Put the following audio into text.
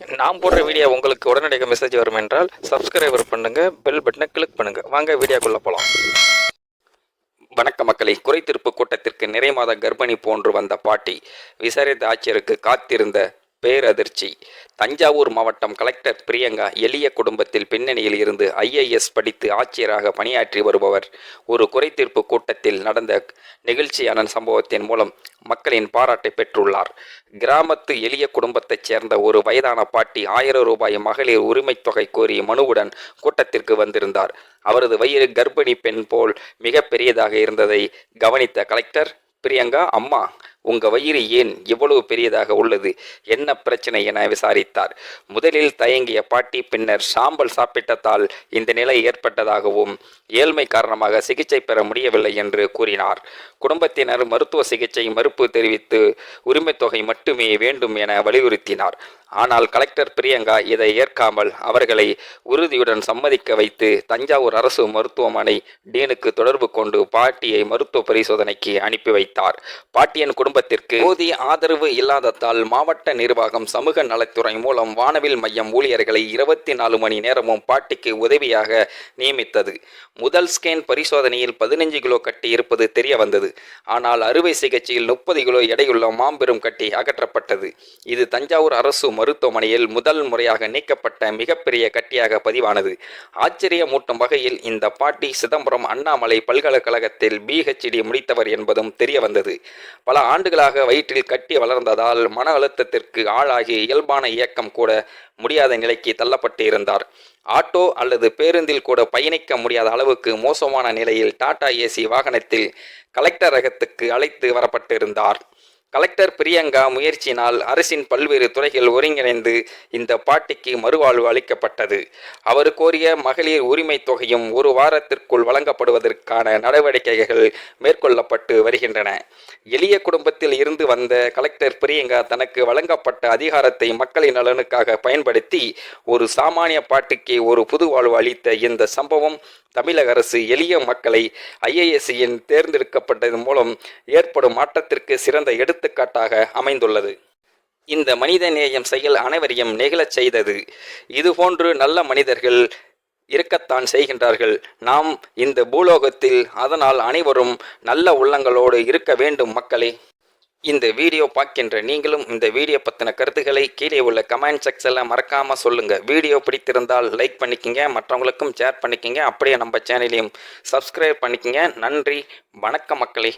நான் போடுற வீடியோ உங்களுக்கு உடனடியாக மெசேஜ் வரும் என்றால் சப்ஸ்கிரைபர் பண்ணுங்க பெல் பட்டனை கிளிக் பண்ணுங்க. வாங்க வீடியோக்குள்ள போலாம். வணக்க மக்களை குறைத்திருப்பு கூட்டத்திற்கு நிறை மாத கர்ப்பிணி போன்று வந்த பாட்டி விசாரித்த ஆட்சியருக்கு காத்திருந்த பேரதிர்ச்சி. தஞ்சாவூர் மாவட்டம் கலெக்டர் பிரியங்கா எளிய குடும்பத்தில் பின்னணியில் இருந்து ஐஏஎஸ் படித்து ஆட்சியராக பணியாற்றி வருபவர். ஒரு குறைதீர்ப்பு கூட்டத்தில் நடந்த நெகிழ்ச்சியான சம்பவத்தின் மூலம் மக்களின் பாராட்டை பெற்றுள்ளார். கிராமத்து எளிய குடும்பத்தைச் சேர்ந்த ஒரு வயதான பாட்டி ஆயிரம் ரூபாய் மகளிர் உரிமைத் தொகை கோரி மனுவுடன் கூட்டத்திற்கு வந்திருந்தார். அவரது வயிறு கர்ப்பிணி பெண் போல் மிக பெரியதாக இருந்ததை கவனித்த கலெக்டர் பிரியங்கா அம்மா உங்க வயிறு ஏன் இவ்வளவு பெரியதாக உள்ளது? என்ன பிரச்சனை என விசாரித்தார். முதலில் தயங்கிய பாட்டி பின்னர் சாம்பல் சாப்பிட்டதால் இந்த நிலை ஏற்பட்டதாகவும் ஏழ்மை காரணமாக சிகிச்சை பெற முடியவில்லை என்று கூறினார். குடும்பத்தினர் மருத்துவ சிகிச்சை மறுப்பு தெரிவித்து உரிமைத்தொகை மட்டுமே வேண்டும் என வலியுறுத்தினார். ஆனால் கலெக்டர் பிரியங்கா இதை ஏற்காமல் அவர்களை உறுதியுடன் சம்மதிக்க வைத்து தஞ்சாவூர் அரசு மருத்துவமனை டீனுக்கு தொடர்பு கொண்டு பாட்டியை மருத்துவ பரிசோதனைக்கு அனுப்பி வைத்தார். பாட்டியின் குடும்பத்திற்கு போதிய ஆதரவு இல்லாததால் மாவட்ட நிர்வாகம் சமூக நலத்துறை மூலம் வானவில் மையம் ஊழியர்களை இருபத்தி நாலு மணி நேரமும் பாட்டிக்கு உதவியாக நியமித்தது. முதல் ஸ்கேன் பரிசோதனையில் பதினஞ்சு கிலோ கட்டி இருப்பது தெரிய வந்தது. ஆனால் அறுவை சிகிச்சையில் முப்பது கிலோ எடையுள்ள மாம்பெரும் கட்டி அகற்றப்பட்டது. இது தஞ்சாவூர் அரசு மருத்துவமனையில் முதல் முறையாக நீக்கப்பட்ட மிகப்பெரிய கட்டியாக பதிவானது. ஆச்சரியமூட்டும் வகையில் இந்த பாட்டி சிதம்பரம் அண்ணாமலை பல்கலைக்கழகத்தில் பிஹெச்டி முடித்தவர் என்பதும் தெரிய வந்தது பல ஆண்டுகளாக வயிற்றில் கட்டி வளர்ந்ததால் மன அழுத்தத்திற்கு ஆளாகி இயல்பான இயக்கம் கூட முடியாத நிலைக்கு தள்ளப்பட்டு இருந்தார் ஆட்டோ அல்லது பேருந்தில் கூட பயணிக்க முடியாத அளவுக்கு மோசமான நிலையில் டாடா ஏசி வாகனத்தில் கலெக்டரகத்துக்கு அழைத்து வரப்பட்டிருந்தார். கலெக்டர் பிரியங்கா முயற்சியினால் அரசின் பல்வேறு துறைகள் ஒருங்கிணைந்து இந்த பாட்டிக்கு மறுவாழ்வு அளிக்கப்பட்டது. அவர் கோரிய மகளிர் உரிமை தொகையும் ஒரு வாரத்திற்குள் வழங்கப்படுவதற்கான நடவடிக்கைகள் மேற்கொள்ளப்பட்டு வருகின்றன. எளிய குடும்பத்தில் இருந்து வந்த கலெக்டர் பிரியங்கா தனக்கு வழங்கப்பட்ட அதிகாரத்தை மக்களின் நலனுக்காக பயன்படுத்தி ஒரு சாமானிய பாட்டுக்கு ஒரு புது வாழ்வு அளித்த இந்த சம்பவம் தமிழக அரசு எளிய மக்களை ஐஏஎஸ்சியின் தேர்ந்தெடுக்கப்பட்டதன் மூலம் ஏற்படும் மாற்றத்திற்கு சிறந்த எடுத்து எடுத்துக்காட்டாக அமைந்துள்ளது. இந்த மனித நேயம் செயல் அனைவரையும் நெகிழச் செய்தது. இதுபோன்று நல்ல மனிதர்கள் இருக்கத்தான் செய்கின்றார்கள். நாம் இந்த பூலோகத்தில் அதனால் அனைவரும் நல்ல உள்ளங்களோடு இருக்க வேண்டும் மக்களே. இந்த வீடியோ பார்க்கின்ற நீங்களும் இந்த வீடியோ பற்றின கருத்துக்களை கீழே உள்ள கமெண்ட் செக்ஷனில் மறக்காமல் சொல்லுங்கள் வீடியோ பிடித்திருந்தால் லைக் பண்ணிக்கோங்க மற்றவங்களுக்கும் ஷேர் பண்ணிக்கோங்க. அப்படியே நம்ம சேனலையும் சப்ஸ்கிரைப் பண்ணிக்கங்க. நன்றி வணக்கம் மக்களே.